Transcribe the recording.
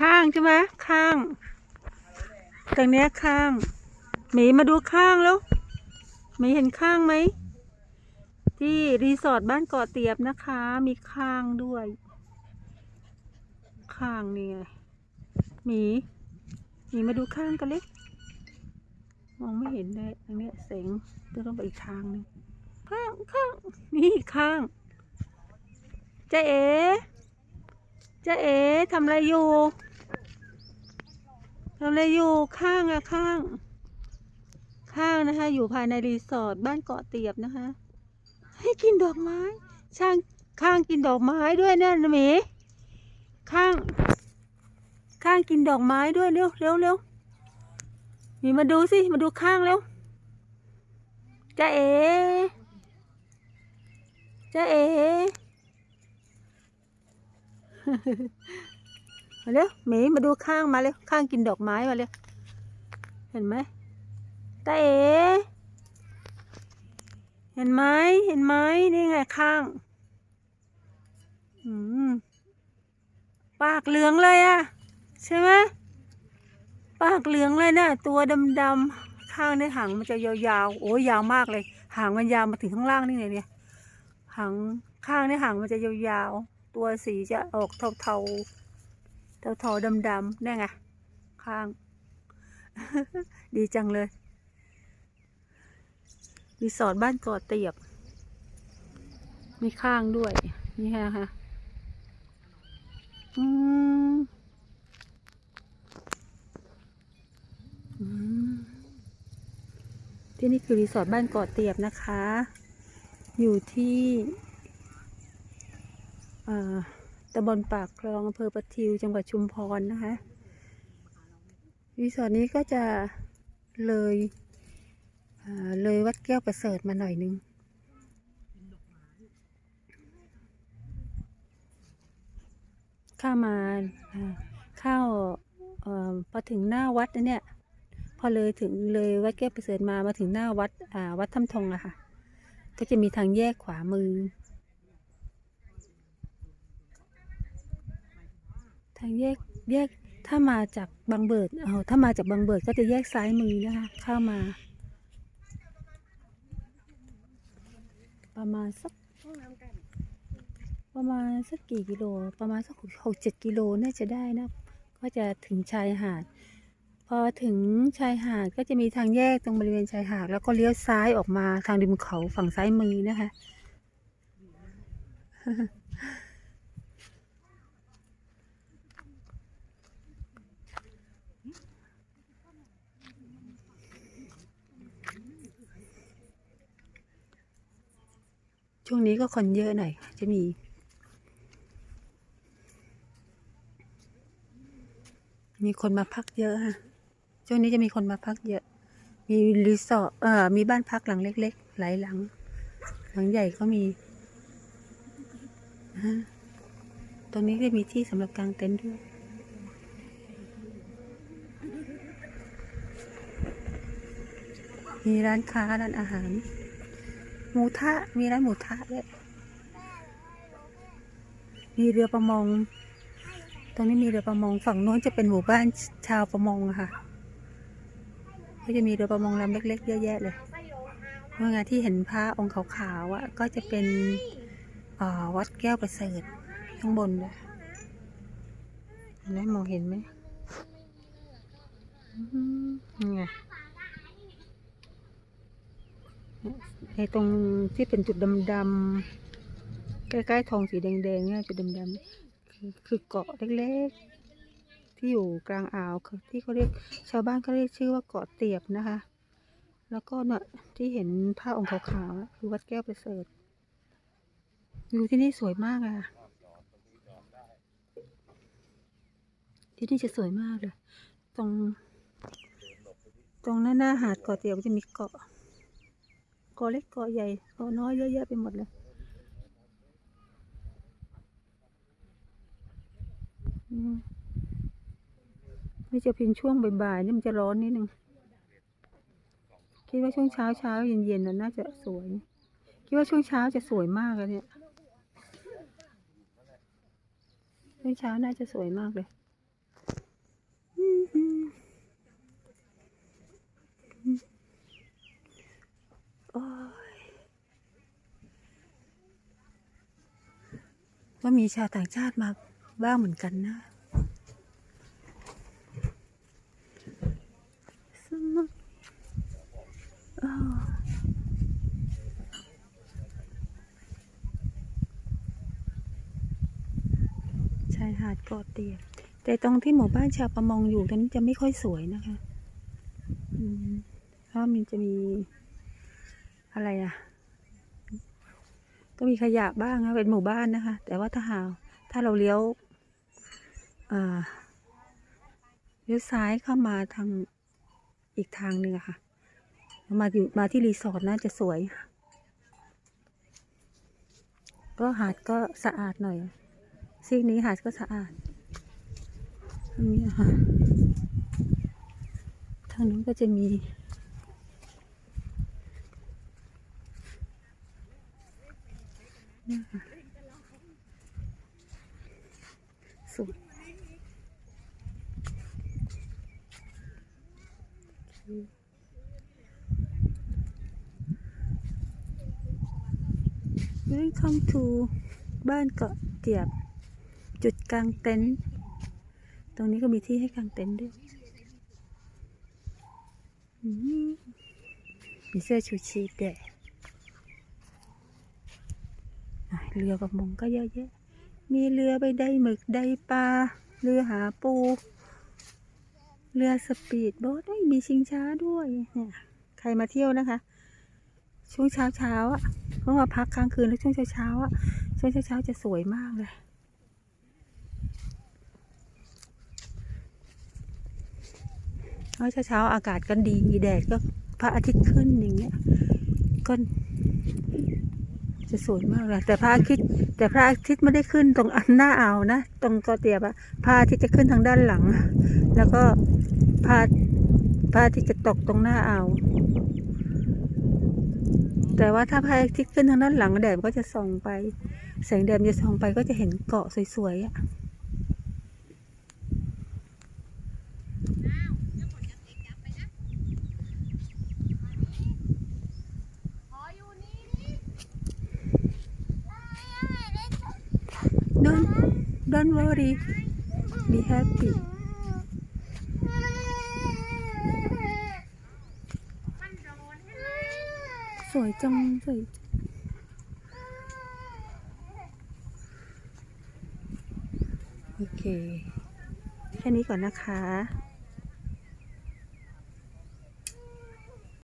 ข้างใช่ไหมข้างตรงเนี้ยข้างหมีมาดูข้างแล้วหมีเห็นข้างไหมที่รีสอร์ทบ้านเกาะเตียบนะคะ มีข้างด้วย ข้างนี่ไงหมีหมีมาดูข้างกันเลยมองไม่เห็นเลยอันนี้ยเสงจะต้องไปอีกทางหนึงข้างข้างนี่ข้างเจ๊เอ๋ เจ๊เอ๋ทำอะไรอยู่ทำอะไรอยู่ข้างอะข้าง ข้างนะคะ อยู่ภายในรีสอร์ทบ้านเกาะเตียบนะคะ ให้กินดอกไม้ ช่างข้างกินดอกไม้ด้วยเนี่ยนะหมีข้าง ข้างกินดอกไม้ด้วยเร็วเร็วเร็วมีมาดูสิมาดูข้างเร็วจ้าเอ๋จ้าเอ๋ มาเร็วหมีมาดูข้างมาเร็วข้างกินดอกไม้มาเร็วเห็นไหมตาเอ๋เห็นไหมเห็นไหมนี่ไงข้างอืมปากเหลืองเลยอะใช่ไหมปากเหลืองเลยนะตัวดำๆข้างในหางมันจะยาวๆโอ้ยยาวมากเลย หางมันยาวมาถึงข้างล่างนี่เลยเนี่ยหางข้างในหางมันจะยาวๆ ตัวสีจะออกเทาๆเทาๆดำๆนี่ไงข้าง ดีจังเลยรีสอร์ทบ้านกาะเตียบ มีข้างด้วย นี่ฮะค่ะอืมอืมที่นี่คือรีสอร์ทบ้านกาะเตียบนะคะ อยู่ที่ ตำบลปากคลองอำเภอประทิวจังหวัดชุมพรนะคะรีสอร์ทนี้ก็จะเลยเลยวัดแก้วประเสริฐมาหน่อยนึงข้ามาเข้าพอถึงหน้าวัดนะเนี่ย พอเลยถึงเลยวัดแก้วประเสริฐมามาถึงหน้าวัดวัดถ้ำทองอะค่ะ ก็จะมีทางแยกขวามือ ทางแยกแยกถ้ามาจากบางเบิดเอาถ้ามาจากบางเบิดก็จะแยกซ้ายมือนะคะเข้ามา ประมาณสักประมาณสักกี่กิโล ประมาณสักหกเจ็ดกิโลน่าจะได้นะ ก็จะถึงชายหาด พอถึงชายหาดก็จะมีทางแยกตรงบริเวณชายหาด แล้วก็เลี้ยวซ้ายออกมาทางริมเขาฝั่งซ้ายมือนะคะ ช่วงนี้ก็คนเยอะหน่อยจะมี มีคนมาพักเยอะฮะช่วงนี้จะมีคนมาพักเยอะ มีรีสอร์ทเอ่อมีบ้านพักหลังเล็ก ๆ หลายหลัง หลังใหญ่ก็มีฮะตรงนี้ก็มีที่สำหรับกางเต็นท์ด้วยมีร้านค้าร้านอาหาร หมูทะ มีร้านหมูทะด้วยมีเรือประมง ตรงนี้มีเรือประมง ฝั่งโน้นจะเป็นหมู่บ้านชาวประมงค่ะ ก็จะมีเรือประมงลำเล็ก ๆ เยอะแยะเลยเมื่องานที่เห็นพระองค์ขาวๆอะก็จะเป็นวัดแก้วประเสริฐข้างบนเลยเห็นไหมมองเห็นไหมอืมนี่ไง ไอ้ตรงที่เป็นจุดดำๆใกล้ๆทองสีแดงๆเนี่ยจุดดำๆคือคือเกาะเล็กๆ ที่อยู่กลางอ่าวที่เขาเรียกชาวบ้านเขาเรียกชื่อว่าเกาะเตียบนะคะ แล้วก็เนี่ยที่เห็นผ้าองค์ขาวๆคือวัดแก้วประเสริฐวิวที่นี่สวยมากอะ่ะที่นี่จะสวยมากเลย ตรง ตรงหน้าหน้าหาดเกาะเตียบจะมีเกาะ กาะเล็กเกาะใหญ่เกาะน้อยเยอะแยะไปหมดเลยอืมนี่จะเป็นช่วงบ่ายๆนี่มันจะร้อนนิดนึง คิดว่าช่วงเช้าเช้าเย็นเย็นๆน่ะน่าจะสวย คิดว่าช่วงเช้าจะสวยมากเลยเนี่ย ช่วงเช้าน่าจะสวยมากเลย โอ้ย ก็มีชาวต่างชาติมาบ้างเหมือนกันนะสนุกอ้าวชายหาดเกาะเตียบแต่ตรงที่หมู่บ้านชาวประมงอยู่ตรงนี้จะไม่ค่อยสวยนะคะเพราะมันจะมีอะไรอะ ก็มีขยะบ้างนะเป็นหมู่บ้านนะคะ แต่ว่าถ้าหาถ้าเราเลี้ยวเลี้ยวซ้ายเข้ามาทางอีกทางหนึ่งอะค่ะ มาอยู่มาที่รีสอร์ทน่าจะสวย ก็หาดก็สะอาดหน่อยซีกนี้หาดก็สะอาดทางนี้ค่ะทางนู้นก็จะมี เนี่ยค่ะสวยโอเค Welcome to บ้านเกาะเจียบ จุดกลางเต็นท์ตรงนี้ก็มีที่ให้กางเต็นท์ด้วยมมีเสื้อชูชีพด้วยอะ เรือประมงก็เยอะแยะ มีเรือไปได้หมึกได้ปลา เรือหาปู เรือสปีดโบ๊ทเอ้ยมีชิงช้าด้วยเนี่ยใครมาเที่ยวนะคะ ช่วงเช้าเช้าอะเพิ่งมาพักค้างคืนแล้วช่วงเช้าเช้าอะช่วงเช้าเช้าจะสวยมากเลยเพราเช้าอากาศก็ดีแดดก็พระอาทิตย์ขึ้นอย่างเงี้ยก็ จะสวยมากเลยแต่พระอาทิตย์แต่พระอาทิตย์ไม่ได้ขึ้นตรงอันหน้าอ่าวนะ ตรงกอเตียบอะพระอาทิตย์จะขึ้นทางด้านหลัง แล้วก็พระพระอาทิตย์จะตกตรงหน้าอ่าวแต่ว่าถ้าพระอาทิตย์ขึ้นทางด้านหลังแดดก็จะส่องไป แสงแดดจะส่องไปก็จะเห็นเกาะสวยๆอะ Don't don't worry be happy สวยจังสวยโอเค แค่นี้ก่อนนะคะ